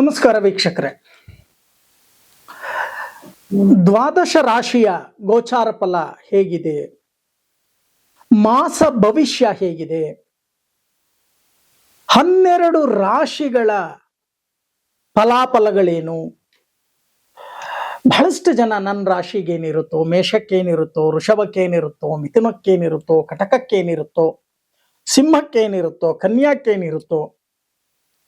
ನಮಸ್ಕಾರ ವೀಕ್ಷಕರೇ. ದ್ವಾದಶ ರಾಶಿಯ ಗೋಚಾರ ಫಲ ಹೇಗಿದೆ? ಮಾಸ ಭವಿಷ್ಯ ಹೇಗಿದೆ? ಹನ್ನೆರಡು ರಾಶಿಗಳ ಫಲಾಫಲಗಳೇನು? ಬಹಳಷ್ಟು ಜನ ನನ್ನ ರಾಶಿಗೇನಿರುತ್ತೋ, ಮೇಷಕ್ಕೇನಿರುತ್ತೋ, ವೃಷಭಕ್ಕೇನಿರುತ್ತೋ, ಮಿಥುನಕ್ಕೇನಿರುತ್ತೋ, ಕಟಕಕ್ಕೇನಿರುತ್ತೋ, ಸಿಂಹಕ್ಕೇನಿರುತ್ತೋ, ಕನ್ಯಾಕ್ಕೇನಿರುತ್ತೋ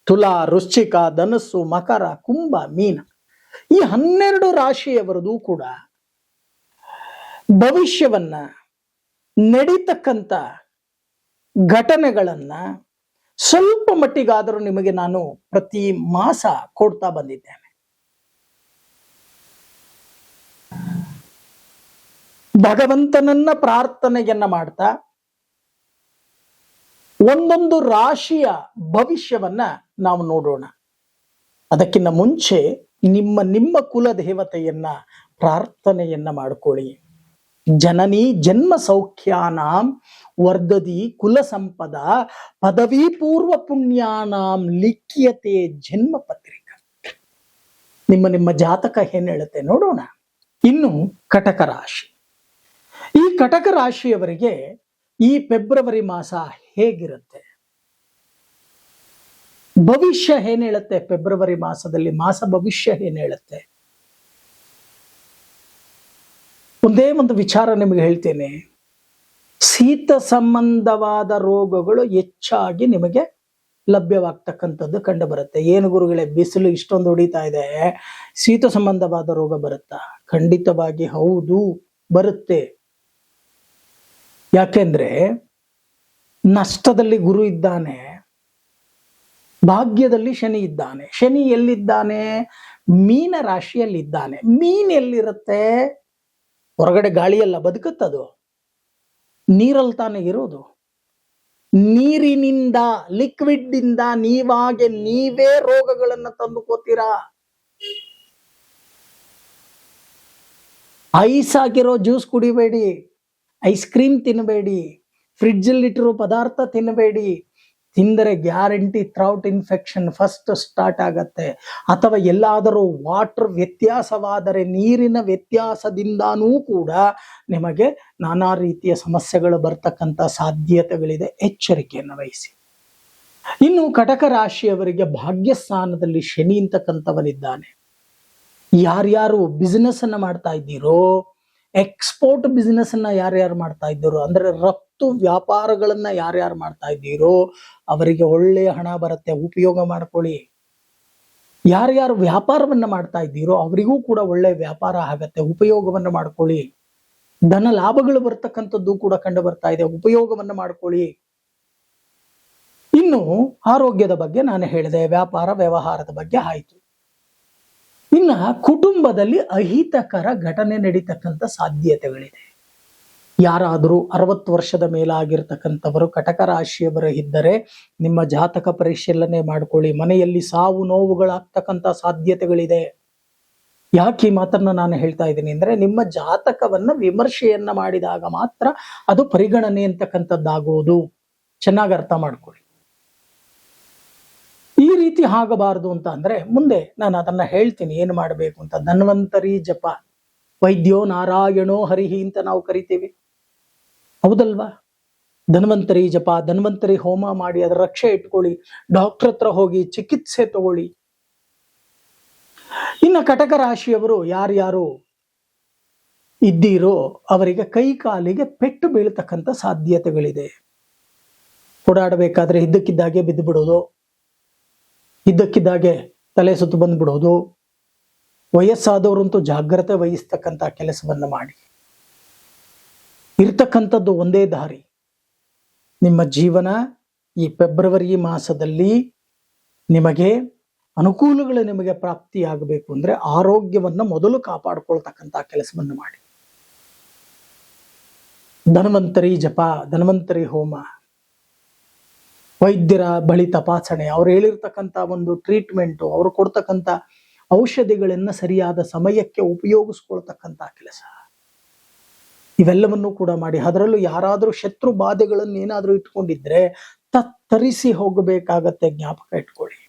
ತುಲಾ ವೃಶ್ಚಿಕ ಧನಸ್ಸು, ಮಕರ, ಕುಂಭ, ಮೀನ. ಈ ಹನ್ನೆರಡು ರಾಶಿಯವರದು ಕೂಡ ಭವಿಷ್ಯವನ್ನ, ನಡೀತಕ್ಕಂಥ ಘಟನೆಗಳನ್ನ ಸ್ವಲ್ಪ ಮಟ್ಟಿಗಾದರೂ ನಿಮಗೆ ನಾನು ಪ್ರತಿ ಮಾಸ ಕೊಡ್ತಾ ಬಂದಿದ್ದೇನೆ. ಭಗವಂತನನ್ನ ಪ್ರಾರ್ಥನೆಯನ್ನ ಮಾಡ್ತಾ, ಒಂದೊಂದು ರಾಶಿಯ ಭವಿಷ್ಯವನ್ನ ನಾವು ನೋಡೋಣ. ಅದಕ್ಕಿಂತ ಮುಂಚೆ ನಿಮ್ಮ ನಿಮ್ಮ ಕುಲ ದೇವತೆಯನ್ನ ಪ್ರಾರ್ಥನೆಯನ್ನ ಮಾಡ್ಕೊಳ್ಳಿ. ಜನನಿ ಜನ್ಮ ಸೌಖ್ಯಾನಾಂ ವರ್ಧದಿ ಕುಲ ಸಂಪದ ಪದವಿ ಪೂರ್ವ ಪುಣ್ಯಾನಾಂ ಲಿಖ್ಯತೆ ಜನ್ಮ ಪತ್ರಿಕ. ನಿಮ್ಮ ನಿಮ್ಮ ಜಾತಕ ಏನ್ ಹೇಳುತ್ತೆ ನೋಡೋಣ. ಇನ್ನು ಕಟಕ ರಾಶಿ. ಈ ಕಟಕ ರಾಶಿಯವರಿಗೆ ಈ ಫೆಬ್ರವರಿ ಮಾಸ ಹೇಗಿರುತ್ತೆ? ಭವಿಷ್ಯ ಏನ್ ಹೇಳುತ್ತೆ? ಫೆಬ್ರವರಿ ಮಾಸದಲ್ಲಿ ಮಾಸ ಭವಿಷ್ಯ ಏನ್ ಹೇಳುತ್ತೆ? ಒಂದೇ ಒಂದು ವಿಚಾರ ನಿಮಗೆ ಹೇಳ್ತೇನೆ. ಶೀತ ಸಂಬಂಧವಾದ ರೋಗಗಳು ಹೆಚ್ಚಾಗಿ ನಿಮಗೆ ಲಭ್ಯವಾಗ್ತಕ್ಕಂಥದ್ದು ಕಂಡು ಬರುತ್ತೆ ಏನು ಗುರುಗಳೇ, ಬಿಸಿಲು ಇಷ್ಟೊಂದು ಹೊಡಿತಾ ಇದೆ. ಶೀತ ಸಂಬಂಧವಾದ ರೋಗ ಬರುತ್ತಾ? ಖಂಡಿತವಾಗಿ ಹೌದು, ಬರುತ್ತೆ. ಯಾಕೆಂದ್ರೆ ನಷ್ಟದಲ್ಲಿ ಗುರು ಇದ್ದಾನೆ. ಭಾಗ್ಯದಲ್ಲಿ ಶನಿ ಇದ್ದಾನೆ. ಶನಿ ಎಲ್ಲಿದ್ದಾನೆ? ಮೀನ ರಾಶಿಯಲ್ಲಿದ್ದಾನೆ. ಮೀನ್ ಎಲ್ಲಿರುತ್ತೆ? ಹೊರಗಡೆ ಗಾಳಿಯಲ್ಲ ಬದುಕುತ್ತದು? ನೀರಲ್ಲಿ ತಾನೇ ಇರೋದು. ನೀರಿನಿಂದ ಲಿಕ್ವಿಡ್ ಇಂದ ನೀವಾಗೆ ನೀವೇ ರೋಗಗಳನ್ನ ತಂದುಕೋತೀರಾ? ಐಸ್ ಹಾಕಿರೋ ಜ್ಯೂಸ್ ಕುಡಿಬೇಡಿ. ಐಸ್ ಕ್ರೀಮ್ ತಿನ್ನಬೇಡಿ ಫ್ರಿಡ್ಜಲ್ಲಿಟ್ಟಿರೋ ಪದಾರ್ಥ ತಿನ್ನಬೇಡಿ ತಿಂದರೆ guarantee throat infection first start ಆಗತ್ತೆ. ಅಥವಾ ಎಲ್ಲಾದರೂ ವಾಟರ್ ವ್ಯತ್ಯಾಸವಾದರೆ ನೀರಿನ ವ್ಯತ್ಯಾಸದಿಂದಾನೂ ಕೂಡ ನಿಮಗೆ ನಾನಾ ರೀತಿಯ ಸಮಸ್ಯೆಗಳು ಬರ್ತಕ್ಕಂಥ ಸಾಧ್ಯತೆಗಳಿದೆ. ಎಚ್ಚರಿಕೆಯನ್ನು ವಹಿಸಿ. ಇನ್ನು ಕಟಕ ರಾಶಿಯವರಿಗೆ ಭಾಗ್ಯಸ್ಥಾನದಲ್ಲಿ ಶನಿ ಅಂತಕ್ಕಂಥವನಿದ್ದಾನೆ. ಯಾರ್ಯಾರು ಬಿಸ್ನೆಸ್ ಅನ್ನು ಮಾಡ್ತಾ ಇದ್ದೀರೋ ಎಕ್ಸ್ಪೋರ್ಟ್ ಬಿಸ್ನೆಸ್ ಅನ್ನ ಯಾರ್ಯಾರು ಮಾಡ್ತಾ ಇದ್ದೀರೋ, ಅಂದ್ರೆ ರಫ್ತು ವ್ಯಾಪಾರಗಳನ್ನ ಯಾರ್ಯಾರು ಮಾಡ್ತಾ ಇದ್ದೀರೋ, ಅವರಿಗೆ ಒಳ್ಳೆಯ ಹಣ ಬರುತ್ತೆ, ಉಪಯೋಗ ಮಾಡ್ಕೊಳ್ಳಿ. ಯಾರ್ಯಾರು ವ್ಯಾಪಾರವನ್ನ ಮಾಡ್ತಾ ಇದ್ದೀರೋ, ಅವರಿಗೂ ಕೂಡ ಒಳ್ಳೆ ವ್ಯಾಪಾರ ಆಗತ್ತೆ, ಉಪಯೋಗವನ್ನ ಮಾಡ್ಕೊಳ್ಳಿ. ಧನ ಲಾಭಗಳು ಬರ್ತಕ್ಕಂಥದ್ದು ಕೂಡ ಕಂಡು ಬರ್ತಾ ಇದೆ, ಉಪಯೋಗವನ್ನ ಮಾಡ್ಕೊಳ್ಳಿ. ಇನ್ನು ಆರೋಗ್ಯದ ಬಗ್ಗೆ ನಾನು ಹೇಳಿದೆ, ವ್ಯಾಪಾರ ವ್ಯವಹಾರದ ಬಗ್ಗೆ ಆಯ್ತು. ಇನ್ನ ಕುಟುಂಬದಲ್ಲಿ ಅಹಿತಕರ ಘಟನೆ ನಡೀತಕ್ಕಂಥ ಸಾಧ್ಯತೆಗಳಿದೆ. ಯಾರಾದರೂ ಅರವತ್ತು ವರ್ಷದ ಮೇಲಾಗಿರ್ತಕ್ಕಂಥವರು ಕಟಕ ರಾಶಿಯವರ ಇದ್ದರೆ ನಿಮ್ಮ ಜಾತಕ ಪರಿಶೀಲನೆ ಮಾಡ್ಕೊಳ್ಳಿ. ಮನೆಯಲ್ಲಿ ಸಾವು ನೋವುಗಳಾಗ್ತಕ್ಕಂಥ ಸಾಧ್ಯತೆಗಳಿದೆ. ಯಾಕೆ ಈ ಮಾತನ್ನ ನಾನು ಹೇಳ್ತಾ ಇದ್ದೀನಿ ಅಂದ್ರೆ ನಿಮ್ಮ ಜಾತಕವನ್ನ ವಿಮರ್ಶೆಯನ್ನ ಮಾಡಿದಾಗ ಮಾತ್ರ ಅದು ಪರಿಗಣನೆ ಅಂತಕ್ಕಂಥದ್ದಾಗುವುದು ಚೆನ್ನಾಗಿ ಅರ್ಥ ಮಾಡ್ಕೊಳ್ಳಿ. ರೀತಿ ಆಗಬಾರದು ಅಂತ ಅಂದರೆ ಮುಂದೆ ನಾನು ಅದನ್ನ ಹೇಳ್ತೀನಿ, ಏನು ಮಾಡಬೇಕು ಅಂತ. ಧನ್ವಂತರಿ ಜಪ. ವೈದ್ಯೋ ನಾರಾಯಣೋ ಹರಿಹಿ ಅಂತ ನಾವು ಕರಿತೀವಿ. ಹೌದಲ್ವಾ? ಧನ್ವಂತರಿ ಜಪ, ಧನ್ವಂತರಿ ಹೋಮ ಮಾಡಿ, ಅದರ ರಕ್ಷೆ ಇಟ್ಕೊಳ್ಳಿ ಡಾಕ್ಟರ್ ಹತ್ರ ಹೋಗಿ ಚಿಕಿತ್ಸೆ ತಗೊಳ್ಳಿ. ಇನ್ನು ಕಟಕ ರಾಶಿಯವರು ಯಾರ್ಯಾರು ಇದ್ದೀರೋ ಅವರಿಗೆ ಕೈ ಕಾಲಿಗೆ ಪೆಟ್ಟು ಬೀಳ್ತಕ್ಕಂಥ ಸಾಧ್ಯತೆಗಳಿದೆ. ಓಡಾಡಬೇಕಾದ್ರೆ ಇದ್ದಕ್ಕಿದ್ದಾಗೆ ಬಿದ್ದು ಬಿಡೋದು ಇದ್ದಕ್ಕಿದ್ದಾಗೆ ತಲೆ ಸುತ್ತು ಬಂದ್ಬಿಡೋದು. ವಯಸ್ಸಾದವರಂತೂ ಜಾಗ್ರತೆ ವಹಿಸ್ತಕ್ಕಂಥ ಕೆಲಸವನ್ನು ಮಾಡಿ. ಇರ್ತಕ್ಕಂಥದ್ದು ಒಂದೇ ದಾರಿ. ನಿಮ್ಮ ಜೀವನ ಈ ಫೆಬ್ರವರಿ ಮಾಸದಲ್ಲಿ ನಿಮಗೆ ಅನುಕೂಲಗಳು ನಿಮಗೆ ಪ್ರಾಪ್ತಿಯಾಗಬೇಕು ಅಂದ್ರೆ ಆರೋಗ್ಯವನ್ನು ಮೊದಲು ಕಾಪಾಡ್ಕೊಳ್ತಕ್ಕಂಥ ಕೆಲಸವನ್ನು ಮಾಡಿ. ಧನ್ವಂತರಿ ಜಪ, ಧನ್ವಂತರಿ ಹೋಮ ವೈದ್ಯರ ಬಳಿ ತಪಾಸಣೆ, ಅವ್ರು ಹೇಳಿರ್ತಕ್ಕಂಥ ಒಂದು ಟ್ರೀಟ್ಮೆಂಟು ಅವರು ಕೊಡ್ತಕ್ಕಂಥ ಔಷಧಿಗಳನ್ನ ಸರಿಯಾದ ಸಮಯಕ್ಕೆ ಉಪಯೋಗಿಸ್ಕೊಳ್ತಕ್ಕಂಥ ಕೆಲಸ. ಇವೆಲ್ಲವನ್ನೂ ಕೂಡ ಮಾಡಿ, ಅದರಲ್ಲೂ ಯಾರಾದರೂ ಶತ್ರು ಬಾಧೆಗಳನ್ನು ಏನಾದರೂ ಇಟ್ಕೊಂಡಿದ್ರೆ ತತ್ತರಿಸಿ ಹೋಗಬೇಕಾಗತ್ತೆ, ಜ್ಞಾಪಕ ಇಟ್ಕೊಳ್ಳಿ.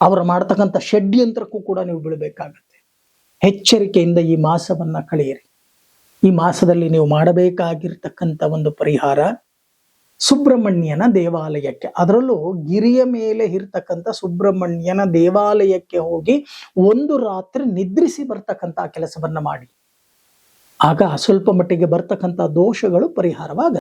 ಅವರು ಮಾಡ್ತಕ್ಕಂಥ ಷಡ್ಯಂತ್ರಕ್ಕೂ ಕೂಡ ನೀವು ಬೀಳಬೇಕಾಗತ್ತೆ ಎಚ್ಚರಿಕೆಯಿಂದ ಈ ಮಾಸವನ್ನ ಕಳೆಯಿರಿ. ಈ ಮಾಸದಲ್ಲಿ ನೀವು ಮಾಡಬೇಕಾಗಿರ್ತಕ್ಕಂಥ ಒಂದು ಪರಿಹಾರ ಸುಬ್ರಹ್ಮಣ್ಯನ ದೇವಾಲಯಕ್ಕೆ. ಅದರಲ್ಲೂ ಗಿರಿಯ ಮೇಲೆ ಇರ್ತಕ್ಕಂಥ ಸುಬ್ರಹ್ಮಣ್ಯನ ದೇವಾಲಯಕ್ಕೆ ಹೋಗಿ ಒಂದು ರಾತ್ರಿ ನಿದ್ರಿಸಿ ಬರ್ತಕ್ಕಂಥ ಕೆಲಸವನ್ನ ಮಾಡಿ. ಆಗ ಸ್ವಲ್ಪ ಮಟ್ಟಿಗೆ ಬರ್ತಕ್ಕಂಥ ದೋಷಗಳು, ಪರಿಹಾರವಾಗುತ್ತೆ.